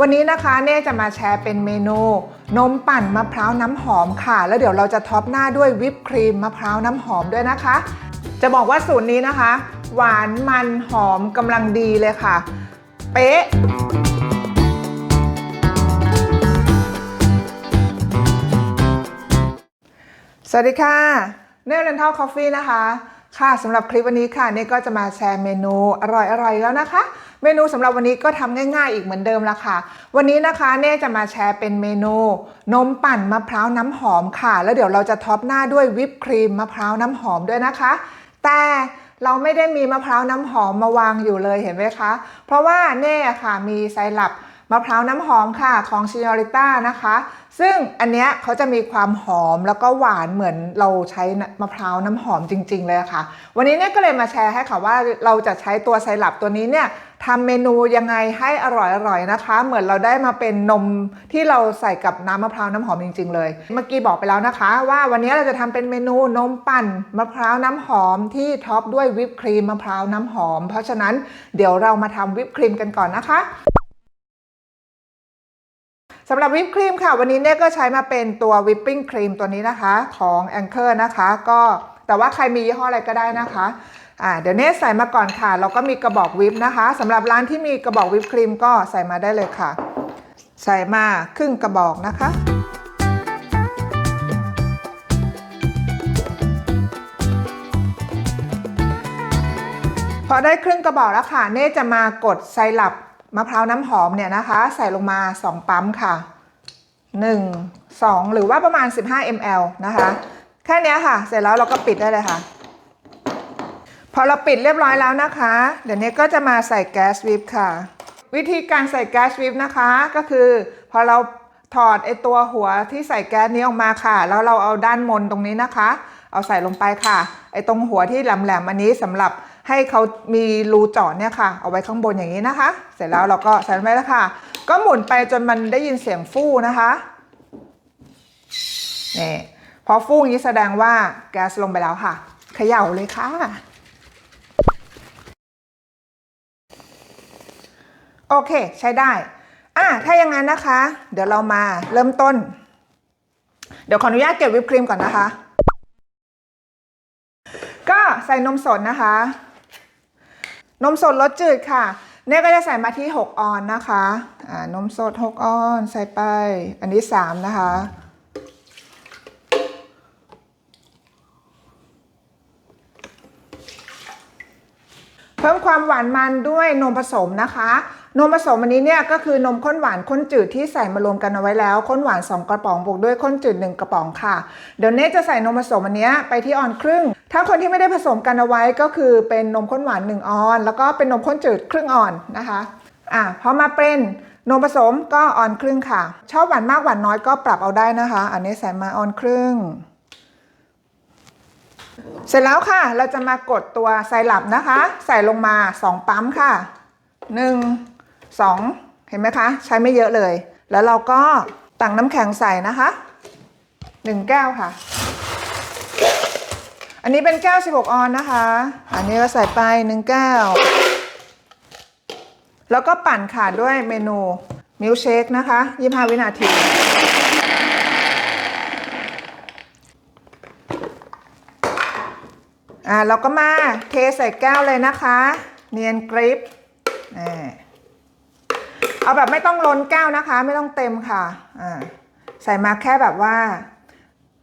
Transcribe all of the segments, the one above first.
วันนี้นะคะเน่จะมาแชร์เป็นเมนูนมปั่นมะพร้าวน้ำหอมค่ะ แล้วเดี๋ยวเราจะท็อปหน้าด้วยวิปครีมมะพร้าวน้ำหอมด้วยนะคะ จะบอกว่าสูตรนี้นะคะ หวานมันหอมกำลังดีเลยค่ะ เป๊ะสวัสดีค่ะเนลเลนทัลคอฟฟี่นะคะ ค่ะสำหรับคลิปวันนี้ค่ะเน่ก็จะมาแชร์เมนูอร่อยๆแล้วนะคะ เมนูสำหรับวันนี้ก็ทำง่ายๆอีกเหมือนเดิมละค่ะ วันนี้นะคะเน่จะมาแชร์เป็นเมนู นมปั่นมะพร้าวน้ำหอมค่ะ แล้วเดี๋ยวเราจะท็อปหน้าด้วยวิปครีมมะพร้าวน้ำหอมด้วยนะคะ แต่เราไม่ได้มีมะพร้าวน้ำหอมมาวางอยู่เลยเห็นไหมคะ เพราะว่าเน่ค่ะมีไซรัป มะพร้าวน้ำหอมค่ะของชิโ o ริต้านะคะ ซึ่งอันเนี้ยเขาจะมีความหอมแล้วก็หวานเหมือนเราใช้มะพร้าวน้ำหอมจริง ๆ เลยค่ะ วันนี้เนี่ยก็เลยมาแชร์ให้ค่ะว่าเราจะใช้ตัวไซรัปตัวนี้เนี่ยทำเมนูยังไงให้อร่อยๆนะคะ เหมือนเราได้มาเป็นนมที่เราใส่กับน้ำมะพร้าวน้ำหอมจริง ๆ เลย เมื่อกี้บอกไปแล้วนะคะ ว่าวันนี้เราจะทำเป็นเมนูนมปั่นมะพร้าวน้ำหอมที่ท็อปด้วยวิปครีมมะพร้าวน้ำหอม เพราะฉะนั้นเดี๋ยวเรามาทำวิปครีมกันก่อนนะคะ สำหรับวิปครีมค่ะ วันนี้เนี่ยก็ใช้มาเป็นตัววิปปิ้งครีมตัวนี้นะคะ ของ Anchor นะคะ ก็แต่ว่าใครมียี่ห้ออะไรก็ได้นะคะอ่าเดี๋ยวเนสใส่มาก่อนค่ะ เราก็มีกระบอกวิปนะคะสำหรับร้านที่มีกระบอกวิปครีมก็ใส่มาได้เลยค่ะ ใส่มาครึ่งกระบอกนะคะพอได้ครึ่งกระบอกแล้วค่ะ เน่จะมากดไซรัป มะพร้าวน้ำหอมเนี่ยนะคะ ใส่ลงมา 2 ปั๊มค่ะ 1 2 หรือว่าประมาณ 15 ml นะคะ แค่นี้ค่ะ เสร็จแล้วเราก็ปิดได้เลยค่ะ พอเราปิดเรียบร้อยแล้วนะคะ เดี๋ยวนี้ก็จะมาใส่แก๊สวิปค่ะ วิธีการใส่แก๊สวิปนะคะก็คือพอเราถอดไอตัวหัวที่ใส่แก๊สนี้ออกมาค่ะ แล้วเราเอาด้านมนตรงนี้นะคะ เอาใส่ลงไปค่ะ ไอตรงหัวที่แหลมๆอันนี้สำหรับ ให้เขามีรูเจาะเนี่ยค่ะ เอาไว้ข้างบนอย่างนี้นะคะ เสร็จแล้วเราก็ใส่ลงไปแล้วค่ะ ก็หมุนไปจนมันได้ยินเสียงฟู่นะคะนี่พอฟู่อย่างนี้แสดงว่าแก๊สลงไปแล้วค่ะเขย่าเลยค่ะ โอเคใช้ได้อะถ้าอย่างนั้นนะคะ เดี๋ยวเรามาเริ่มต้น เดี๋ยวขออนุญาตเก็บวิปครีมก่อนนะคะ ก็ใส่นมสดนะคะ นมสดรสจืดค่ะ เนี่ยก็จะใส่มาที่ 6 ออนนะคะอ่านมสด 6 ออนใส่ไป อันนี้ 3 นะคะ เพิ่มความหวานมันด้วยนมผสมนะคะ นมผสมอันนี้เนี่ยก็คือนมข้นหวานข้นจืดที่ใส่มารวมกันเอาไว้แล้วข้นหวาน 2 กระป๋องบวกด้วยข้นจืด 1 กระป๋องค่ะ เดี๋ยวเน่จะใส่นมผสมอันนี้ไปที่ออนครึ่ง ถ้าคนที่ไม่ได้ผสมกันเอาไว้ก็คือเป็นนมข้นหวาน 1 ออน แล้วก็เป็นนมข้นจืดครึ่งออนนะคะอะพอมาเป็นนมผสมก็ออนครึ่งค่ะ ชอบหวานมากหวานน้อยก็ปรับเอาได้นะคะ อันนี้ใส่มาออนครึ่ง เสร็จแล้วค่ะ เราจะมากดตัวไซรัปนะคะ ใส่ลงมา 2 ปั๊มค่ะ 1 2 เห็นไหมคะ ใช้ไม่เยอะเลย แล้วเราก็ตักน้ำแข็งใส่นะคะ 1 แก้วค่ะ อันนี้เป็นแก้ว 16 ออนนะคะ อันนี้ก็ใส่ไป 1 แก้ว แล้วก็ปั่นค่ะด้วยเมนูมิลเชคนะคะ 25 วินาที อ่าเราก็มาเทใส่แก้วเลยนะคะ เนียนกริปอ่า เอาแบบไม่ต้องล้นแก้วนะคะ ไม่ต้องเต็มค่ะอ่าใส่มาแค่แบบว่า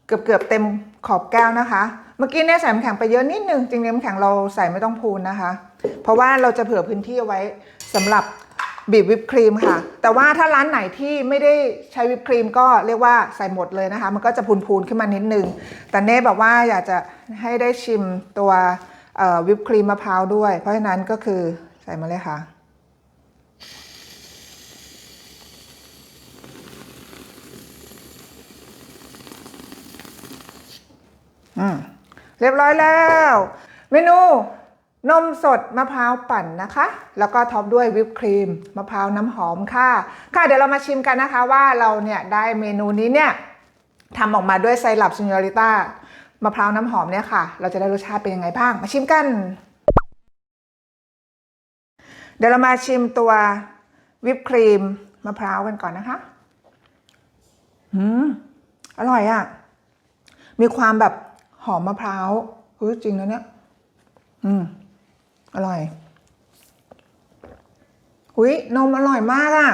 เกือบเกือบๆเต็มขอบแก้วนะคะ เมื่อกี้เนี่ยใส่น้ำแข็งไปเยอะนิดนึงจริงๆน้ำแข็งเราใส่ไม่ต้องพูนนะคะ เพราะว่าเราจะเผื่อพื้นที่เอาไว้สำหรับบีบวิปครีมค่ะ แต่ว่าถ้าร้านไหนที่ไม่ได้ใช้วิปครีมก็เรียกว่าใส่หมดเลยนะคะ มันก็จะพูนๆขึ้นมานิดนึง แต่เน่บอกว่าอยากจะให้ได้ชิมตัววิปครีมมะพร้าวด้วย เพราะฉะนั้นก็คือใส่มาเลยค่ะ อืมเรียบร้อยแล้ว เมนู นมสดมะพร้าวปั่นนะคะ แล้วก็ท็อปด้วยวิปครีมมะพร้าวน้ำหอมค่ะ ค่ะเดี๋ยวเรามาชิมกันนะคะว่าเราเนี่ยได้เมนูนี้เนี่ยทำออกมาด้วยไซรัปซินยอริต้ามะพร้าวน้ำหอมเนี่ยค่ะ เราจะได้รสชาติเป็นยังไงบ้าง มาชิมกัน เดี๋ยวเรามาชิมตัววิปครีมมะพร้าวกันก่อนนะคะอืมอร่อยอะ่ะ มีความแบบ หอมมะพร้าวเฮ้ยจริงนะเนี่ยอืมอร่อยอุ้ยนมอร่อยมากอะ่ะ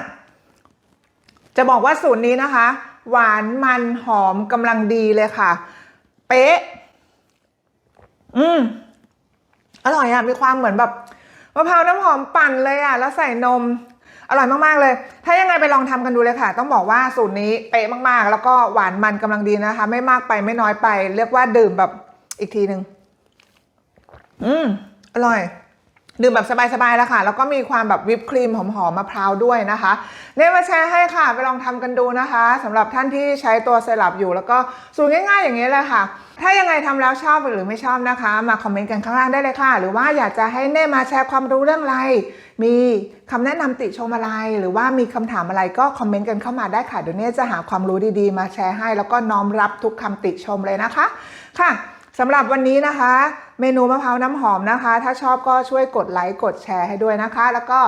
จะบอกว่าสูตรนี้นะคะ หวานมันหอมกำลังดีเลยค่ะ เป๊ะ อืมอร่อยอะ่ะมีความเหมือนแบบมะพร้าวน้ำหอมปั่นเลยอะ่ะแล้วใส่นม อร่อยมากๆเลย ถ้ายังไงไปลองทำกันดูเลยค่ะ ต้องบอกว่าสูตรนี้เป๊ะมากๆ แล้วก็หวานมันกำลังดีนะคะ ไม่มากไปไม่น้อยไป เรียกว่าดื่มแบบอีกทีหนึ่งอืมอร่อย ดื่มแบบสบายๆแล้วค่ะ แล้วก็มีความแบบวิปครีมหอมๆมะพร้าวด้วยนะคะเนี่ยมาแชร์ให้ค่ะ ไปลองทำกันดูนะคะสำหรับท่านที่ใช้ตัวไซรัปอยู่ แล้วก็สูตรง่ายๆ อย่างนี้เลยค่ะ ถ้ายังไงทำแล้วชอบหรือไม่ชอบนะคะ มาคอมเมนต์กันข้างล่างได้เลยค่ะ หรือว่าอยากจะให้เน่มาแชร์ความรู้เรื่องอะไร มีคำแนะนำติชมอะไร หรือว่ามีคำถามอะไรก็คอมเมนต์กันเข้ามาได้ค่ะเดี๋ยวเน่จะหาความรู้ดีๆ มาแชร์ให้ แล้วก็น้อมรับทุกคำติชมเลยนะคะค่ะ สำหรับวันนี้นะคะ เมนูมะพร้าวน้ำหอมนะคะ ถ้าชอบก็ช่วยกดไลค์กดแชร์ให้ด้วยนะคะ แล้วก็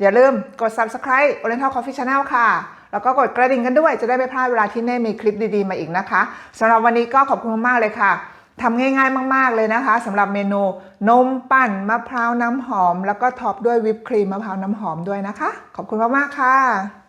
อย่าลืมกด subscribe Oriental Coffee Channel ค่ะ แล้วก็กดกระดิ่งกันด้วยจะได้ไม่พลาดเวลาที่เน่มีคลิปดีๆ มาอีกนะคะสำหรับวันนี้ก็ขอบคุณมากๆเลยค่ะทำง่ายๆ มากๆเลยนะคะสำหรับเมนูนมปั่นมะพร้าวน้ำหอม แล้วก็ท็อปด้วยวิปครีมมะพร้าวน้ำหอมด้วยนะคะ ขอบคุณมากๆค่ะ